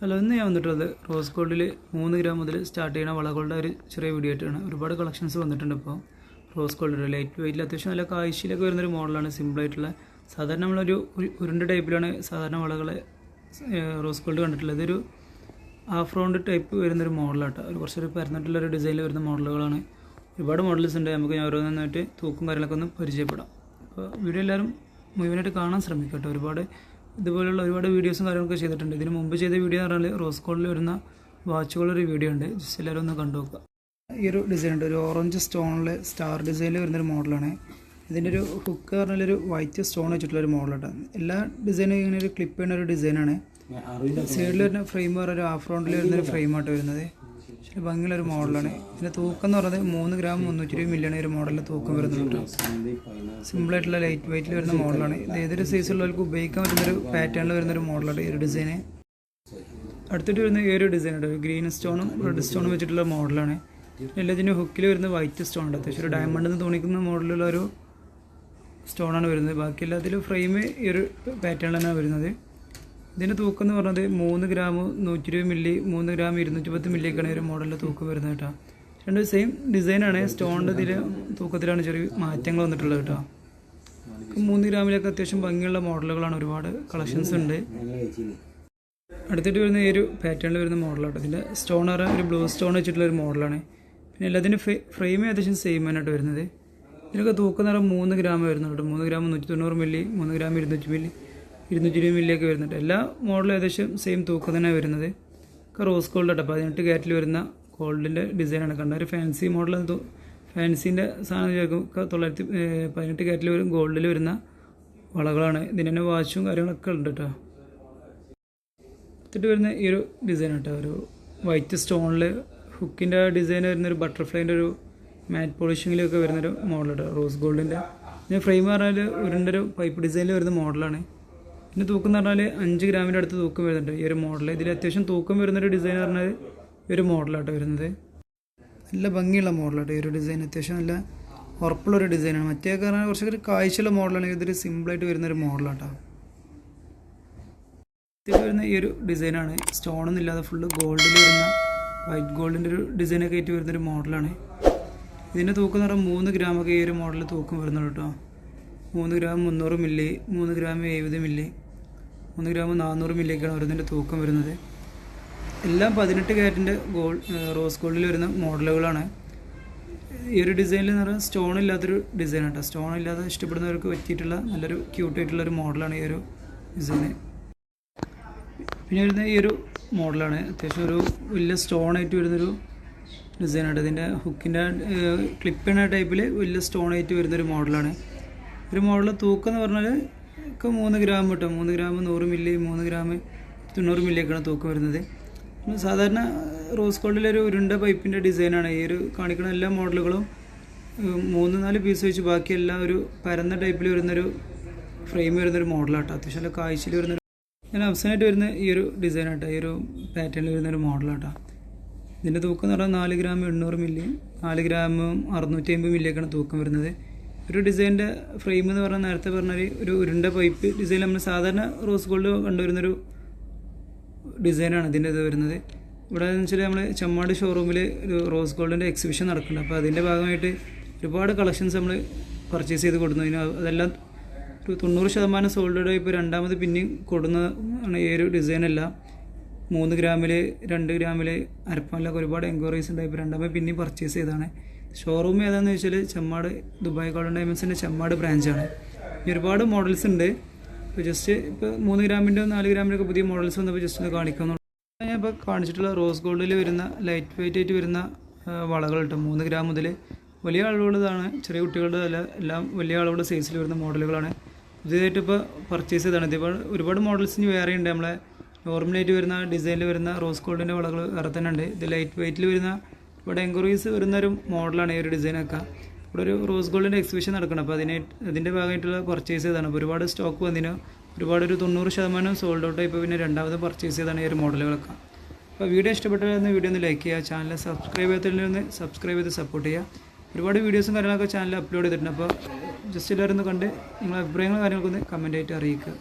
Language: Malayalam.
ഹലോ ഇന്ന് ഞാൻ വന്നിട്ടുള്ളത് റോസ് ഗോൾഡിൽ മൂന്ന് ഗ്രാം മുതൽ സ്റ്റാർട്ട് ചെയ്യുന്ന വളകളുടെ ഒരു ചെറിയ വീഡിയോ ആയിട്ടാണ്. ഒരുപാട് കളക്ഷൻസ് വന്നിട്ടുണ്ട് ഇപ്പോൾ റോസ് ഗോൾഡ് ലൈറ്റ് വെയിറ്റിൽ അത്യാവശ്യം നല്ല കാഴ്ചയിലൊക്കെ വരുന്നൊരു മോഡലാണ് സിമ്പിളായിട്ടുള്ള സാധാരണ നമ്മളൊരു ഉരുണ്ട് ടൈപ്പിലാണ് സാധാരണ വളകളെ റോസ് ഗോൾഡ് കണ്ടിട്ടുള്ളത്. ഇതൊരു ഹാഫ് റൗണ്ട് ടൈപ്പ് വരുന്നൊരു മോഡലാട്ടോ. ഒരു കുറച്ചൊരു പരന്നിട്ടുള്ളൊരു ഡിസൈനിൽ വരുന്ന മോഡലുകളാണ്. ഒരുപാട് മോഡൽസ് ഉണ്ട്. നമുക്ക് ഞാൻ ഓരോന്നായിട്ട് തൂക്കും കാര്യങ്ങളൊക്കെ ഒന്ന് പരിചയപ്പെടാം. അപ്പോൾ വീഡിയോ എല്ലാവരും മുഴുവനായിട്ട് കാണാൻ ശ്രമിക്കട്ടെ. കേട്ടോ ഒരുപാട് ഇതുപോലുള്ള ഒരുപാട് വീഡിയോസും കാര്യങ്ങളൊക്കെ ചെയ്തിട്ടുണ്ട്. ഇതിന് മുമ്പ് ചെയ്ത വീഡിയോ എന്ന് പറഞ്ഞാൽ റോസ് കോളിൽ വരുന്ന വാച്ചുകളൊരു വീഡിയോ ഉണ്ട്. ജസ്റ്റ് എല്ലാവരും ഒന്ന് കണ്ടു നോക്കുക. ഈ ഒരു ഡിസൈൻ ഉണ്ട്. ഒരു ഓറഞ്ച് സ്റ്റോണിൽ സ്റ്റാർ ഡിസൈനിൽ വരുന്നൊരു മോഡലാണ് ഇതിന്റെ ഒരു ഹുക്ക് പറഞ്ഞാൽ ഒരു വൈറ്റ് സ്റ്റോൺ വെച്ചിട്ടുള്ള ഒരു മോഡലാണ് എല്ലാ ഡിസൈനും ഇങ്ങനെ ഒരു ക്ലിപ്പ് ചെയ്യുന്ന ഒരു ഡിസൈനാണ് സൈഡിൽ വരുന്ന ഫ്രെയിം പറഞ്ഞ ഒരു ഹാഫ് റൗണ്ടിൽ വരുന്നൊരു ഫ്രെയിമായിട്ട് വരുന്നത്. പക്ഷേ ഭംഗിയുള്ള ഒരു മോഡലാണ്. ഇതിന്റെ തൂക്കം എന്ന് പറയുന്നത് മൂന്ന് ഗ്രാം മുന്നൂറ്റി ഇരുപത് മില്യൺ ഒരു മോഡലിൽ തൂക്കം വരുന്നുണ്ട്. സിമ്പിളായിട്ടുള്ള ലൈറ്റ് വെയിറ്റിൽ വരുന്ന മോഡലാണ്. ഇത് ഏതൊരു സൈസുള്ളവർക്ക് ഉപയോഗിക്കാൻ പറ്റുന്നൊരു പാറ്റേണിൽ വരുന്നൊരു മോഡലാണ് ഈ ഒരു ഡിസൈന് അടുത്തിട്ട് വരുന്ന ഈ ഒരു ഡിസൈൻ ഉണ്ട്. ഗ്രീൻ സ്റ്റോണും റെഡ് സ്റ്റോണും വെച്ചിട്ടുള്ള മോഡലാണ്. എല്ലാത്തിന്റെ ഹുക്കിൽ വരുന്ന വൈറ്റ് സ്റ്റോൺ ഉണ്ട്. അത്യാവശ്യം ഒരു ഡയമണ്ട് എന്ന് തോന്നിക്കുന്ന മോഡലുള്ള ഒരു സ്റ്റോണാണ് വരുന്നത്. ബാക്കി എല്ലാത്തിലും ഫ്രെയിം ഈ ഒരു തന്നെയാണ് വരുന്നത്. ഇതിന്റെ തൂക്കം എന്ന് പറഞ്ഞത് മൂന്ന് ഗ്രാം നൂറ്റി ഇരുപത് മില്ലി മൂന്ന് ഗ്രാം ഇരുന്നൂറ്റി പത്ത് മില്ലിയൊക്കെയാണ് ഒരു മോഡലിന്റെ തൂക്കം വരുന്നത് കേട്ടോ. രണ്ട് സെയിം ഡിസൈനാണ് സ്റ്റോണിന്റെ ഇതിൽ തൂക്കത്തിലാണ് ചെറിയ മാറ്റങ്ങൾ വന്നിട്ടുള്ളത് കേട്ടോ. മൂന്ന് ഗ്രാമിലൊക്കെ അത്യാവശ്യം ഭംഗിയുള്ള മോഡലുകളാണ് ഒരുപാട് കളക്ഷൻസ് ഉണ്ട്. അടുത്തിട്ട് വരുന്ന ഈ ഒരു പാറ്റേണിൽ വരുന്ന മോഡലാണ് ഇതിന്റെ സ്റ്റോൺ ആറ് ഒരു ബ്ലൂ സ്റ്റോൺ വെച്ചിട്ടുള്ള ഒരു മോഡലാണ് പിന്നെ എല്ലാത്തിന്റെ ഫ്രെയിം ഏകദേശം സെയിം ആയിട്ട് വരുന്നത്. ഇതിനൊക്കെ തൂക്കം നിറം മൂന്ന് ഗ്രാം വരുന്നുണ്ട് മൂന്ന് ഗ്രാം നൂറ്റി തൊണ്ണൂറ് മില്ലി മൂന്ന് ഗ്രാം ഇരുന്നൂറ്റി മില്ലി. ഇരുന്നൂറ്റി ഇരുപത് മില്ലിയൊക്കെ വരുന്നുണ്ട്. എല്ലാ മോഡലും ഏകദേശം സെയിം തൂക്കം തന്നെ വരുന്നത്. ഒക്കെ റോസ് ഗോൾഡ് കേട്ടോ പതിനെട്ട് കാറ്റിൽ വരുന്ന ഗോൾഡിന്റെ ഡിസൈനാണ് കണ്ട? ഒരു ഫാൻസി മോഡൽ ഫാൻസിന്റെ സാധനം തൊള്ളായിരത്തി പതിനെട്ട് കാറ്റിൽ വരും ഗോൾഡിൽ വരുന്ന വളകളാണ്. ഇതിന് തന്നെ വാച്ചും കാര്യങ്ങളൊക്കെ ഉണ്ട് കേട്ടോ എടുത്തിട്ട് വരുന്ന ഈ ഒരു ഡിസൈൻ കേട്ടോ ഒരു വൈറ്റ് സ്റ്റോണിൽ ഹുക്കിന്റെ ഡിസൈൻ വരുന്നൊരു ബട്ടർഫ്ലൈന്റെ ഒരു മാറ്റ് പോളിഷിങ്ങിലൊക്കെ വരുന്നൊരു മോഡൽ കേട്ടോ റോസ് ഗോൾഡിന്റെ പിന്നെ ഫ്രെയിം പറഞ്ഞാൽ ഉരുണ്ടൊരു പൈപ്പ് ഡിസൈനിൽ വരുന്ന മോഡലാണ് പിന്നെ തൂക്കം എന്ന് പറഞ്ഞാൽ അഞ്ച് ഗ്രാമിന്റെ അടുത്ത് തൂക്കം വരുന്നുണ്ട്. ഈ ഒരു മോഡൽ ഇതിൽ അത്യാവശ്യം തൂക്കം വരുന്നൊരു ഡിസൈൻ പറഞ്ഞാൽ ഈ ഒരു മോഡലാട്ടോ വരുന്നത്. നല്ല ഭംഗിയുള്ള മോഡലാട്ടോ ഈ ഒരു ഡിസൈൻ അത്യാവശ്യം നല്ല ഉറപ്പുള്ളൊരു ഡിസൈനാണ് മറ്റേ കാരണം കുറച്ചൊരു കാഴ്ചയുള്ള മോഡലാണ് ഇതൊരു സിമ്പിളായിട്ട് വരുന്നൊരു മോഡലാട്ടോ അത്യാവശ്യം വരുന്ന ഈ ഒരു ഡിസൈനാണ് സ്റ്റോണൊന്നും ഇല്ലാതെ ഫുള്ള് ഗോൾഡിൽ വരുന്ന വൈറ്റ് ഗോൾഡിന്റെ ഒരു ഡിസൈനൊക്കെ ആയിട്ട് വരുന്നൊരു മോഡലാണ് ഇതിന്റെ തൂക്കം എന്ന് പറഞ്ഞാൽ മൂന്ന് ഗ്രാമൊക്കെ ഈ ഒരു മോഡൽ തൂക്കം വരുന്നുള്ളൂ കേട്ടോ മൂന്ന് ഗ്രാം മുന്നൂറ് മില്ലി മൂന്ന് ഗ്രാം എഴുപത് മില്ലി മൂന്ന് ഗ്രാം നാനൂറ് മില്ലിയൊക്കെയാണ് ഓരോന്നിന്റെ തൂക്കം വരുന്നത്. എല്ലാം പതിനെട്ട് ക്യാരറ്റിന്റെ ഗോൾഡ് റോസ് ഗോൾഡിൽ വരുന്ന മോഡലുകളാണ്. ഈ ഒരു ഡിസൈനിൽ എന്ന് പറഞ്ഞാൽ സ്റ്റോൺ ഇല്ലാത്തൊരു ഡിസൈൻ കേട്ടോ. സ്റ്റോൺ ഇല്ലാതെ ഇഷ്ടപ്പെടുന്നവർക്ക് പറ്റിയിട്ടുള്ള നല്ലൊരു ക്യൂട്ടായിട്ടുള്ള ഒരു മോഡലാണ് ഈ ഒരു ഡിസൈന് പിന്നെ വരുന്ന ഈ ഒരു മോഡലാണ്. അത്യാവശ്യം ഒരു വലിയ സ്റ്റോൺ ആയിട്ട് വരുന്നൊരു ഡിസൈനാണ് ഇതിന്റെ ഹുക്കിന്റെ ക്ലിപ്പ് ചെയ്യുന്ന ടൈപ്പിൽ വലിയ സ്റ്റോൺ ആയിട്ട് വരുന്നൊരു മോഡലാണ്. ഒരു മോഡൽ തൂക്കം എന്ന് പറഞ്ഞാൽ ഒക്കെ മൂന്ന് ഗ്രാം കേട്ടോ. മൂന്ന് ഗ്രാം നൂറ് മില്ലി മൂന്ന് ഗ്രാം തൊണ്ണൂറ് മില്ലിയൊക്കെയാണ് തൂക്കം വരുന്നത്. സാധാരണ റോസ് ഗോൾഡിലൊരു ഉരുണ്ട പൈപ്പിന്റെ ഡിസൈനാണ്. ഈ ഒരു കാണിക്കുന്ന എല്ലാ മോഡലുകളും മൂന്ന് നാല് പീസ് വെച്ച് ബാക്കിയെല്ലാം ഒരു പരന്ന ടൈപ്പിൽ വരുന്നൊരു ഫ്രെയിം വരുന്നൊരു മോഡലാട്ടോ. അത്യാവശ്യം നല്ല കാഴ്ചയിൽ വരുന്നൊരു ഞാൻ അവസാനമായിട്ട് വരുന്ന ഈ ഒരു ഡിസൈൻ ആട്ടോ ഈ ഒരു പാറ്റേണിൽ വരുന്നൊരു മോഡലാട്ടോ. ഇതിന്റെ തൂക്കം എന്ന് പറഞ്ഞാൽ നാല് ഗ്രാം എണ്ണൂറ് മില്ലി നാല് ഗ്രാം അറുന്നൂറ്റി അമ്പത് മില്ലിയൊക്കെയാണ് തൂക്കം വരുന്നത്. ഒരു ഡിസൈന്റെ ഫ്രെയിം എന്ന് പറഞ്ഞാൽ നേരത്തെ പറഞ്ഞൊരു ഒരു ഉരുണ്ട പൈപ്പ്. ഡിസൈൻ നമ്മൾ സാധാരണ റോസ് ഗോൾഡ് കണ്ടുവരുന്നൊരു ഡിസൈനാണ് ഇതിന്റെ ഇത് വരുന്നത്. ഇവിടെ എന്ന് വെച്ചാൽ നമ്മൾ ചെമ്മാട് ഷോറൂമിൽ ഒരു റോസ് ഗോൾഡിന്റെ എക്സിബിഷൻ നടക്കുന്നുണ്ട്. അപ്പോൾ അതിന്റെ ഭാഗമായിട്ട് ഒരുപാട് കളക്ഷൻസ് നമ്മൾ പർച്ചേസ് ചെയ്ത് കൊടുക്കുന്നു. അതിന് അതെല്ലാം ഒരു തൊണ്ണൂറ് ശതമാനം സോൾഡ് ഇപ്പോൾ രണ്ടാമത് പിന്നെയും കൊടുന്ന ആണ് ഈ ഒരു ഡിസൈനെല്ലാം മൂന്ന് ഗ്രാമിൽ രണ്ട് ഗ്രാമിൽ അരപ്പാനിലൊക്കെ ഒരുപാട് എൻക്വയറീസ് ഉണ്ടായി. ഇപ്പോൾ രണ്ടാമത് പിന്നെയും പർച്ചേസ് ചെയ്തതാണ്. ഷോറൂം ഏതാണെന്ന് വെച്ചാൽ ചെമ്മാട് ദുബായ് ഗോൾഡൻ ഡയമണ്ട്സിന്റെ ചെമ്മാട് ബ്രാഞ്ചാണ് ഒരുപാട് മോഡൽസ് ഉണ്ട്. ഇപ്പോൾ ജസ്റ്റ് ഇപ്പോൾ മൂന്ന് ഗ്രാമിന്റെ നാല് ഗ്രാമിന്റെ പുതിയ മോഡൽസ് വന്നപ്പോൾ ജസ്റ്റ് ഒന്ന് കാണിക്കാമെന്നുള്ളൂ ഞാൻ ഇപ്പോൾ കാണിച്ചിട്ടുള്ള റോസ് ഗോൾഡിൽ വരുന്ന ലൈറ്റ് വെയിറ്റ് ആയിട്ട് വരുന്ന വളകൾ കിട്ടും മൂന്ന് ഗ്രാം മുതൽ വലിയ അളവുള്ളതാണ് ചെറിയ കുട്ടികളുടെ അല്ല എല്ലാം വലിയ അളവുള്ള സൈസിൽ വരുന്ന മോഡലുകളാണ് പുതിയതായിട്ട് ഇപ്പോൾ പർച്ചേസ് ചെയ്താണ് ഇതിപ്പോൾ ഒരുപാട് മോഡൽസ് ഇനി വേറെ ഉണ്ട്. നമ്മളെ നോർമലായിട്ട് വരുന്ന ഡിസൈനിൽ വരുന്ന റോസ് ഗോൾഡിന്റെ വളകൾ വേറെ തന്നെ ഉണ്ട്. ഇത് ലൈറ്റ് വെയിറ്റിൽ വരുന്ന ഇവിടെ എൻക്വയറീസ് വരുന്നൊരു മോഡലാണ് ഈ ഒരു ഡിസൈനൊക്കെ ഇവിടെ ഒരു റോസ് ഗോൾഡിന്റെ എക്സിബിഷൻ നടക്കണം. അപ്പോൾ അതിനെ അതിന്റെ ഭാഗമായിട്ടുള്ള പർച്ചേസ് ചെയ്തതാണ്. അപ്പോൾ ഒരുപാട് സ്റ്റോക്ക് വന്നിന്. ഒരുപാട് ഒരു തൊണ്ണൂറ് ശതമാനം സോൾഡ് ഔട്ട് ഇപ്പോൾ പിന്നെ രണ്ടാമത് പർച്ചേസ് ചെയ്താണ് ഈ ഒരു മോഡലുകളൊക്കെ അപ്പോൾ വീഡിയോ ഇഷ്ടപ്പെട്ടാലൊന്ന് വീഡിയോ ഒന്ന് ലൈക്ക് ചെയ്യുക. ചാനൽ സബ്സ്ക്രൈബ് ചെയ്തിട്ടുണ്ടെങ്കിൽ സബ്സ്ക്രൈബ് ചെയ്ത് സപ്പോർട്ട് ചെയ്യുക. ഒരുപാട് വീഡിയോസും കാര്യങ്ങളൊക്കെ ചാനലിൽ അപ്ലോഡ് ചെയ്തിട്ടുണ്ട്. അപ്പോൾ ജസ്റ്റ് എല്ലാവരും ഒന്ന് കണ്ട് നിങ്ങളുടെ അഭിപ്രായങ്ങളും കാര്യങ്ങളൊക്കെ ഒന്ന് കമന്റ് ആയിട്ട് അറിയിക്കുക.